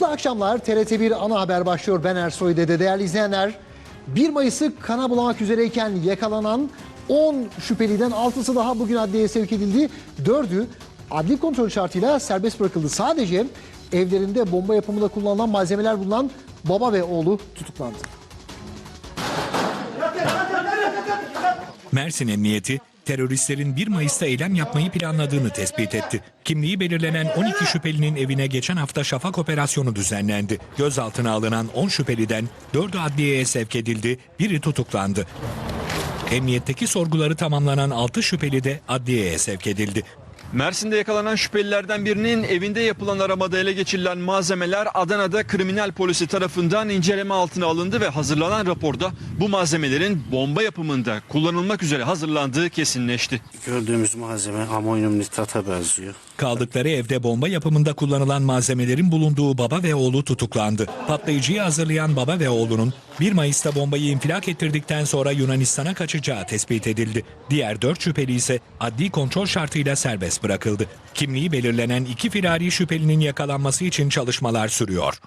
Mutlu akşamlar. TRT1 ana haber başlıyor. Ben Ersoy Dede. Değerli izleyenler, 1 Mayıs'ı kana bulamak üzereyken yakalanan 10 şüpheliden 6'sı daha bugün adliyeye sevk edildi. 4'ü adli kontrol şartıyla serbest bırakıldı. Sadece evlerinde bomba yapımında kullanılan malzemeler bulunan baba ve oğlu tutuklandı. Mersin Emniyeti teröristlerin 1 Mayıs'ta eylem yapmayı planladığını tespit etti. Kimliği belirlenen 12 şüphelinin evine geçen hafta şafak operasyonu düzenlendi. Gözaltına alınan 10 şüpheliden 4'ü adliyeye sevk edildi, biri tutuklandı. Emniyetteki sorguları tamamlanan 6 şüpheli de adliyeye sevk edildi. Mersin'de yakalanan şüphelilerden birinin evinde yapılan aramada ele geçirilen malzemeler Adana'da kriminal polisi tarafından inceleme altına alındı ve hazırlanan raporda bu malzemelerin bomba yapımında kullanılmak üzere hazırlandığı kesinleşti. Gördüğümüz malzeme amonyum nitrata benziyor. Kaldıkları evde bomba yapımında kullanılan malzemelerin bulunduğu baba ve oğlu tutuklandı. Patlayıcıyı hazırlayan baba ve oğlunun 1 Mayıs'ta bombayı infilak ettirdikten sonra Yunanistan'a kaçacağı tespit edildi. Diğer 4 şüpheli ise adli kontrol şartıyla serbest bırakıldı. Kimliği belirlenen iki firari şüphelinin yakalanması için çalışmalar sürüyor.